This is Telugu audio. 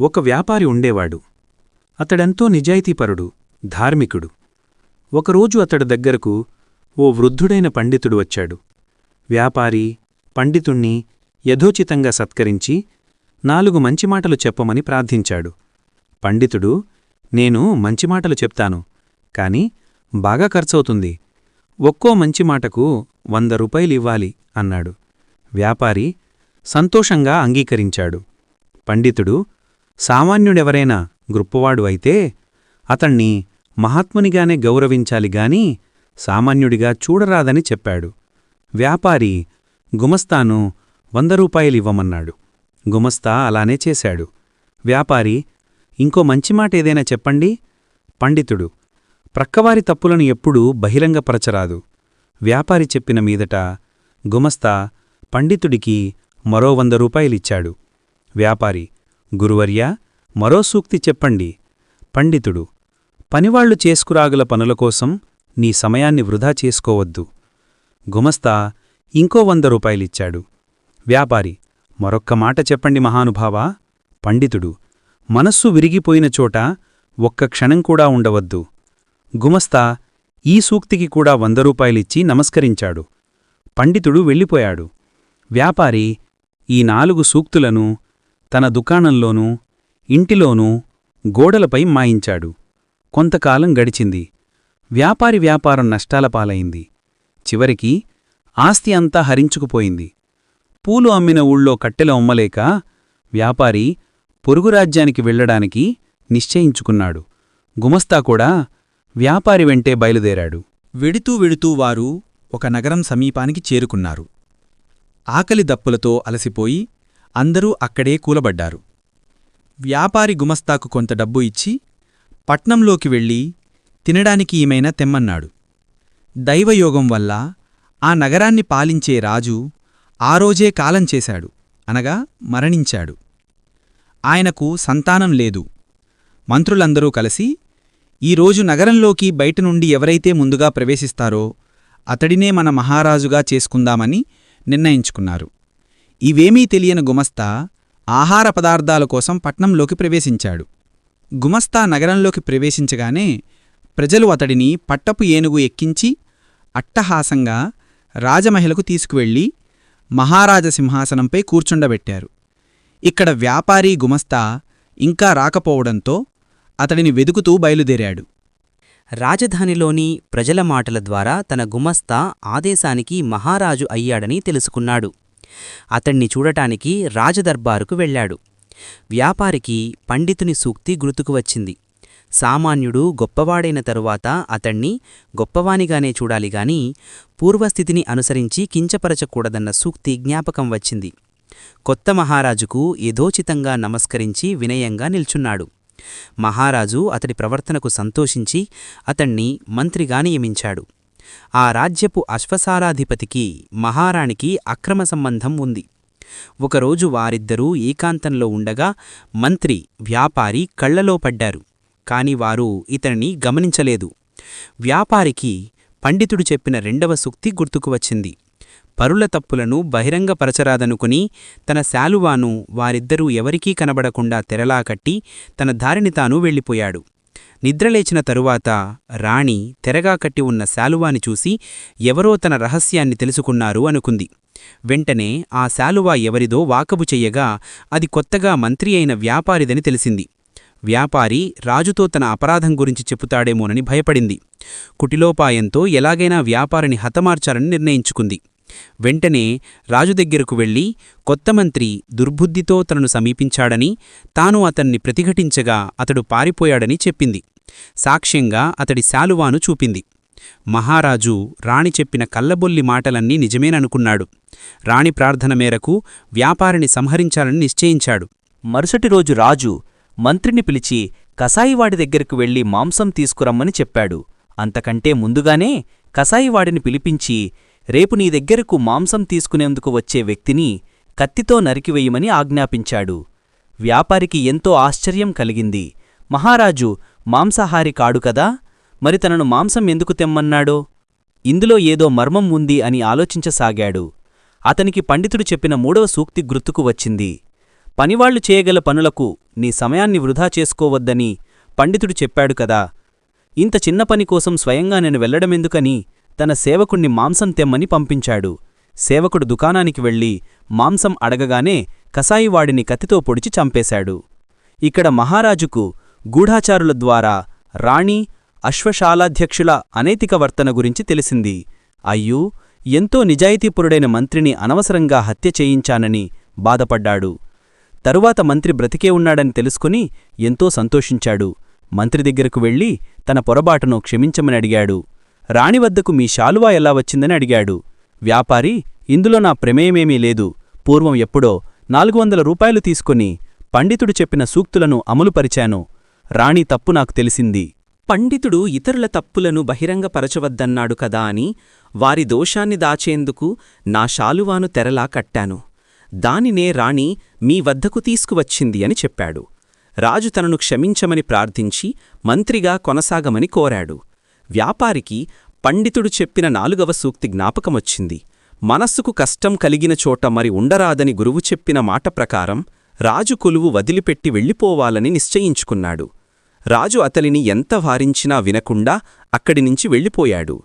ఒక వ్యాపారి ఉండేవాడు. అతడెంతో నిజాయితీపరుడు ధార్మికుడు. ఒకరోజు అతడి దగ్గరకు ఓ వృద్ధుడైన పండితుడు వచ్చాడు. వ్యాపారి పండితుణ్ణి యథోచితంగా సత్కరించి నాలుగు మంచి మాటలు చెప్పమని ప్రార్థించాడు. పండితుడు నేను మంచి మాటలు చెప్తాను కాని బాగా ఖర్చవుతుంది. ఒక్కో మంచి మాటకు వంద రూపాయలివ్వాలి అన్నాడు. వ్యాపారి సంతోషంగా అంగీకరించాడు. పండితుడు సామాన్యుడెవరైనా గొప్పవాడు అయితే అతణ్ణి మహాత్మునిగానే గౌరవించాలి గాని సామాన్యుడిగా చూడరాదని చెప్పాడు. వ్యాపారి గుమస్తాను వంద రూపాయలివ్వమన్నాడు గుమస్తా అలానే చేశాడు. వ్యాపారి ఇంకో మంచి మాట ఏదైనా చెప్పండి? పండితుడు ప్రక్కవారి తప్పులను ఎప్పుడూ బహిరంగపరచరాదు. వ్యాపారి చెప్పిన మీదట గుమస్తా పండితుడికి మరో వంద రూపాయలిచ్చాడు. వ్యాపారి గురువర్యా మరో సూక్తి చెప్పండి. పండితుడు పనివాళ్ళు చేసుకురాగల పనుల కోసం నీ సమయాన్ని వృధా చేసుకోవద్దు. గుమస్తా ఇంకో వంద రూపాయలిచ్చాడు. వ్యాపారి మరొక్క మాట చెప్పండి మహానుభావా. పండితుడు మనస్సు విరిగిపోయిన చోట ఒక్క క్షణం కూడా ఉండవద్దు. గుమస్తా ఈ సూక్తికి కూడా వంద రూపాయలిచ్చి నమస్కరించాడు. పండితుడు వెళ్ళిపోయాడు. వ్యాపారి ఈ నాలుగు సూక్తులను తన దుకాణంలోనూ ఇంటిలోనూ గోడలపై మాయించాడు. కొంతకాలం గడిచింది. వ్యాపారి వ్యాపారం నష్టాల పాలైంది. చివరికి ఆస్తి అంతా హరించుకుపోయింది. పూలు అమ్మిన ఊళ్ళో కట్టెల అమ్మలేక వ్యాపారి పొరుగురాజ్యానికి వెళ్ళడానికి నిశ్చయించుకున్నాడు. గుమస్తా కూడా వ్యాపారి వెంటే బయలుదేరాడు. వెడుతూ వెడుతూ వారు ఒక నగరం సమీపానికి చేరుకున్నారు. ఆకలి దప్పులతో అలసిపోయి అందరూ అక్కడే కూలబడ్డారు. వ్యాపారి గుమస్తాకు కొంత డబ్బు ఇచ్చి పట్నంలోకి వెళ్ళి తినడానికి ఈమైనా తెమ్మన్నాడు. దైవయోగం వల్ల ఆ నగరాన్ని పాలించే రాజు ఆ రోజే కాలం చేశాడు. అనగా మరణించాడు. ఆయనకు సంతానం లేదు. మంత్రులందరూ కలిసి ఈరోజు నగరంలోకి బయట నుండి ఎవరైతే ముందుగా ప్రవేశిస్తారో అతడినే మన మహారాజుగా చేసుకుందామని నిర్ణయించుకున్నారు. ఇవేమీ తెలియని గుమస్తా ఆహార పదార్థాల కోసం పట్నంలోకి ప్రవేశించాడు. గుమస్తా నగరంలోకి ప్రవేశించగానే ప్రజలు అతడిని పట్టపు ఏనుగు ఎక్కించి అట్టహాసంగా రాజమహిళకు తీసుకువెళ్ళి మహారాజ సింహాసనంపై కూర్చుండబెట్టారు. ఇక్కడ వ్యాపారీ గుమస్తా ఇంకా రాకపోవడంతో అతడిని వెదుకుతూ బయలుదేరాడు. రాజధానిలోని ప్రజల మాటల ద్వారా తన గుమస్తా ఆదేశానికి మహారాజు అయ్యాడని తెలుసుకున్నాడు. అతణ్ణి చూడటానికి రాజదర్బారుకు వెళ్ళాడు. వ్యాపారికి పండితుని సూక్తి గుర్తుకు వచ్చింది. సామాన్యుడు గొప్పవాడైన తరువాత అతణ్ణి గొప్పవానిగానే చూడాలిగాని పూర్వస్థితిని అనుసరించి కించపరచకూడదన్న సూక్తి జ్ఞాపకం వచ్చింది. కొత్త మహారాజుకు యథోచితంగా నమస్కరించి వినయంగా నిల్చున్నాడు. మహారాజు అతడి ప్రవర్తనకు సంతోషించి అతణ్ణి మంత్రిగా నియమించాడు. ఆ రాజ్యపు అశ్వసారాధిపతికి మహారాణికి అక్రమ సంబంధం ఉంది. ఒకరోజు వారిద్దరూ ఏకాంతంలో ఉండగా మంత్రి వ్యాపారి కళ్ళలో పడ్డారు. కాని వారు ఇతనిని గమనించలేదు. వ్యాపారికి పండితుడు చెప్పిన రెండవ సూక్తి గుర్తుకు వచ్చింది. పరుల తప్పులను బహిరంగపరచరాదనుకుని తన శాలువాను వారిద్దరూ ఎవరికీ కనబడకుండా తెరలా కట్టి తన దారిని తాను వెళ్ళిపోయాడు. నిద్రలేచిన తరువాత రాణి తెరగా కట్టి ఉన్న శాలువాని చూసి ఎవరో తన రహస్యాన్ని తెలుసుకున్నారు అనుకుంది. వెంటనే ఆ శాలువా ఎవరిదో వాకబు చెయ్యగా అది కొత్తగా మంత్రి అయిన వ్యాపారిదని తెలిసింది. వ్యాపారి రాజుతో తన అపరాధం గురించి చెప్పుతాడేమోనని భయపడింది. కుటిలోపాయంతో ఎలాగైనా వ్యాపారిని హతమార్చాలని నిర్ణయించుకుంది. వెంటనే రాజు దగ్గరకు వెళ్ళి కొత్త మంత్రి దుర్బుద్ధితో తనను సమీపించాడని తాను అతన్ని ప్రతిఘటించగా అతడు పారిపోయాడని చెప్పింది. సాక్ష్యంగా అతడి శాలువాను చూపింది. మహారాజు రాణి చెప్పిన కల్లబొల్లి మాటలన్నీ నిజమేననుకున్నాడు. రాణి ప్రార్థన మేరకు వ్యాపారిని సంహరించాలని నిశ్చయించాడు. మరుసటి రోజు రాజు మంత్రిని పిలిచి కసాయివాడి దగ్గరకు వెళ్ళి మాంసం తీసుకురమ్మని చెప్పాడు. అంతకంటే ముందుగానే కసాయివాడిని పిలిపించి రేపు నీ దగ్గరకు మాంసం తీసుకునేందుకు వచ్చే వ్యక్తిని కత్తితో నరికివేయమని ఆజ్ఞాపించాడు. వ్యాపారికి ఎంతో ఆశ్చర్యం కలిగింది. మహారాజు మాంసాహారి కాడు కదా? మరి తనను మాంసం ఎందుకు తెమ్మన్నాడో? ఇందులో ఏదో మర్మం ఉంది అని ఆలోచించసాగాడు. అతనికి పండితుడు చెప్పిన మూడవ సూక్తి గుర్తుకు వచ్చింది. పనివాళ్ళు చేయగల పనులకు నీ సమయాన్ని వృధా చేసుకోవద్దని పండితుడు చెప్పాడు కదా. ఇంత చిన్న పని కోసం స్వయంగా నేను వెళ్ళడమెందుకని తన సేవకుణ్ణి మాంసం తెమ్మని పంపించాడు. సేవకుడు దుకాణానికి వెళ్ళి మాంసం అడగగానే కసాయివాడిని కత్తితో పొడిచి చంపేశాడు. ఇక్కడ మహారాజుకు గూఢాచారుల ద్వారా రాణి అశ్వశాలాధ్యక్షుల అనైతిక వర్తన గురించి తెలిసింది. అయ్యూ ఎంతో నిజాయితీపురుడైన మంత్రిని అనవసరంగా హత్య చేయించానని బాధపడ్డాడు. తరువాత మంత్రి బ్రతికే ఉన్నాడని తెలుసుకుని ఎంతో సంతోషించాడు. మంత్రి దగ్గరకు వెళ్ళి తన పొరబాటును క్షమించమని అడిగాడు. రాణి వద్దకు మీ శాలువా ఎలా వచ్చిందని అడిగాడు. వ్యాపారి ఇందులో నా ప్రమేయమేమీ లేదు. పూర్వం ఎప్పుడో నాలుగు వందల రూపాయలు తీసుకుని పండితుడు చెప్పిన సూక్తులను అమలుపరిచాను. రాణి తప్పు నాకు తెలిసింది. పండితుడు ఇతరుల తప్పులను బహిరంగపరచవద్దన్నాడు కదా అని వారి దోషాన్ని దాచేందుకు నా శాలువాను తెరలా కట్టాను. దానినే రాణి మీ వద్దకు తీసుకువచ్చింది అని చెప్పాడు. రాజు తనను క్షమించమని ప్రార్థించి మంత్రిగా కొనసాగమని కోరాడు. వ్యాపారికి పండితుడు చెప్పిన నాలుగవ సూక్తి జ్ఞాపకమొచ్చింది. మనస్సుకు కష్టం కలిగిన చోట మరి ఉండరాదని గురువు చెప్పిన మాట ప్రకారం రాజు కొలువు వదిలిపెట్టి వెళ్ళిపోవాలని నిశ్చయించుకున్నాడు. రాజు అతలిని ఎంత వారించినా వినకుండా అక్కడి నుంచి వెళ్ళిపోయాడు.